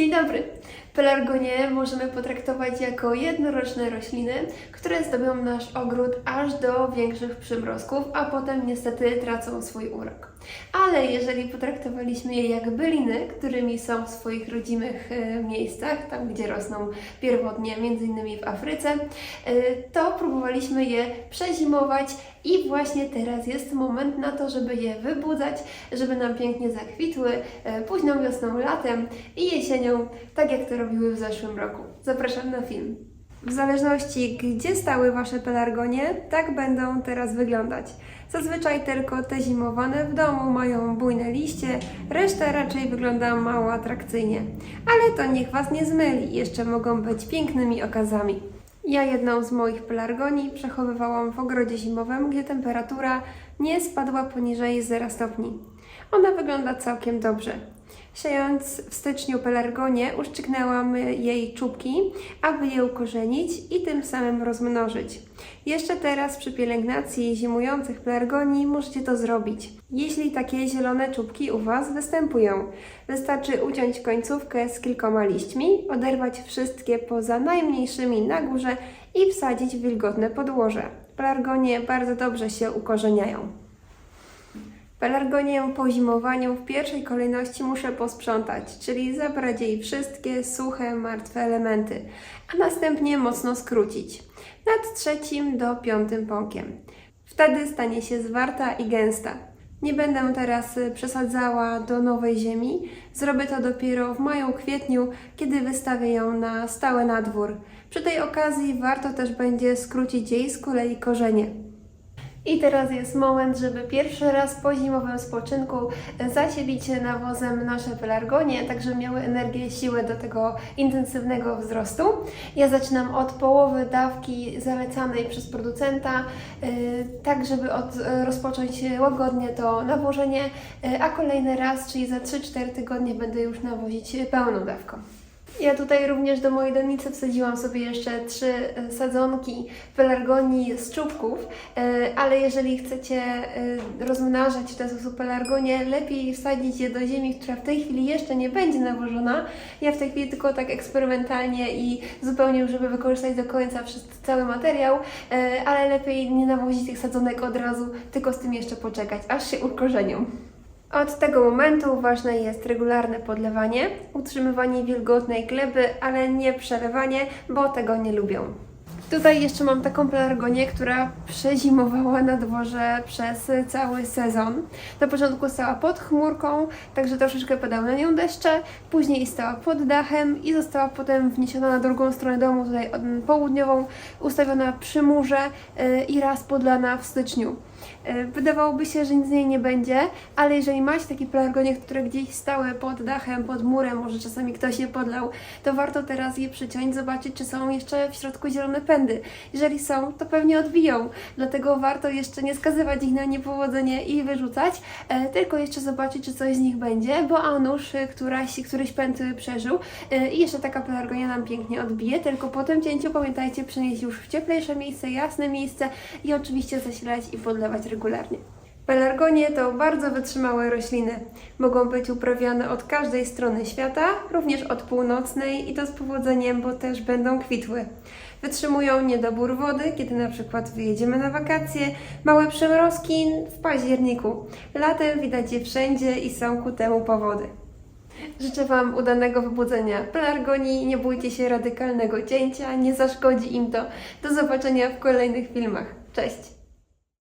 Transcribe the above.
Dzień dobry! Pelargonie możemy potraktować jako jednoroczne rośliny, które zdobią nasz ogród aż do większych przymrozków, a potem niestety tracą swój urok. Ale jeżeli potraktowaliśmy je jak byliny, którymi są w swoich rodzimych e, miejscach, tam gdzie rosną pierwotnie, innymi w Afryce, e, to próbowaliśmy je przezimować i właśnie teraz jest moment na to, żeby je wybudzać, żeby nam pięknie zakwitły e, późną wiosną, latem i jesienią, tak jak to robiły w zeszłym roku. Zapraszam na film. W zależności gdzie stały Wasze pelargonie, tak będą teraz wyglądać. Zazwyczaj tylko te zimowane w domu mają bujne liście, reszta raczej wygląda mało atrakcyjnie. Ale to niech Was nie zmyli, jeszcze mogą być pięknymi okazami. Ja jedną z moich pelargonii przechowywałam w ogrodzie zimowym, gdzie temperatura nie spadła poniżej 0 stopni. Ona wygląda całkiem dobrze. Siejąc w styczniu pelargonię, uszczyknęłam jej czubki, aby je ukorzenić i tym samym rozmnożyć. Jeszcze teraz przy pielęgnacji zimujących pelargonii możecie to zrobić. Jeśli takie zielone czubki u Was występują, wystarczy uciąć końcówkę z kilkoma liśćmi, oderwać wszystkie poza najmniejszymi na górze i wsadzić w wilgotne podłoże. Pelargonie bardzo dobrze się ukorzeniają. Pelargonię po zimowaniu w pierwszej kolejności muszę posprzątać, czyli zabrać jej wszystkie suche, martwe elementy, a następnie mocno skrócić. Nad trzecim do piątym pąkiem. Wtedy stanie się zwarta i gęsta. Nie będę teraz przesadzała do nowej ziemi. Zrobię to dopiero w maju, kwietniu, kiedy wystawię ją na stałe na dwór. Przy tej okazji warto też będzie skrócić jej z kolei korzenie. I teraz jest moment, żeby pierwszy raz po zimowym spoczynku zasielić nawozem nasze pelargonie, tak żeby miały energię i siłę do tego intensywnego wzrostu. Ja zaczynam od połowy dawki zalecanej przez producenta, yy, tak żeby od, rozpocząć łagodnie to nawożenie, yy, a kolejny raz, czyli za 3-4 tygodnie będę już nawozić pełną dawką. Ja tutaj również do mojej donicy wsadziłam sobie jeszcze trzy e, sadzonki pelargonii z czubków, e, ale jeżeli chcecie e, rozmnażać w ten sposób pelargonie, lepiej wsadzić je do ziemi, która w tej chwili jeszcze nie będzie nawożona. Ja w tej chwili tylko tak eksperymentalnie i zupełnie, żeby wykorzystać do końca cały materiał, ale lepiej nie nawozić tych sadzonek od razu, tylko z tym jeszcze poczekać, aż się ukorzenią. Od tego momentu ważne jest regularne podlewanie, utrzymywanie wilgotnej gleby, ale nie przelewanie, bo tego nie lubią. Tutaj jeszcze mam taką pelargonię, która przezimowała na dworze przez cały sezon. Na początku stała pod chmurką, także troszeczkę padały na nią deszcze, później stała pod dachem i została potem wniesiona na drugą stronę domu, tutaj południową, ustawiona przy murze yy, i raz podlana w styczniu. Yy, Wydawałoby się, że nic z niej nie będzie, ale jeżeli macie takie pelargonie, które gdzieś stały pod dachem, pod murem, może czasami ktoś je podlał, to warto teraz je przyciąć, zobaczyć, czy są jeszcze w środku zielone pędy. Jeżeli są, to pewnie odbiją, dlatego warto jeszcze nie skazywać ich na niepowodzenie i wyrzucać, e, tylko jeszcze zobaczyć, czy coś z nich będzie, bo a nuż e, któraś, któryś pęd e, przeżył e, i jeszcze taka pelargonia nam pięknie odbije, tylko po tym cięciu pamiętajcie przenieść już w cieplejsze miejsce, jasne miejsce i oczywiście zasilać i podlewać regularnie. Pelargonie to bardzo wytrzymałe rośliny. Mogą być uprawiane od każdej strony świata, również od północnej i to z powodzeniem, bo też będą kwitły. Wytrzymują niedobór wody, kiedy na przykład wyjedziemy na wakacje, małe przymrozki w październiku. Latem widać je wszędzie i są ku temu powody. Życzę Wam udanego wybudzenia pelargonii, nie bójcie się radykalnego cięcia, nie zaszkodzi im to. Do zobaczenia w kolejnych filmach. Cześć!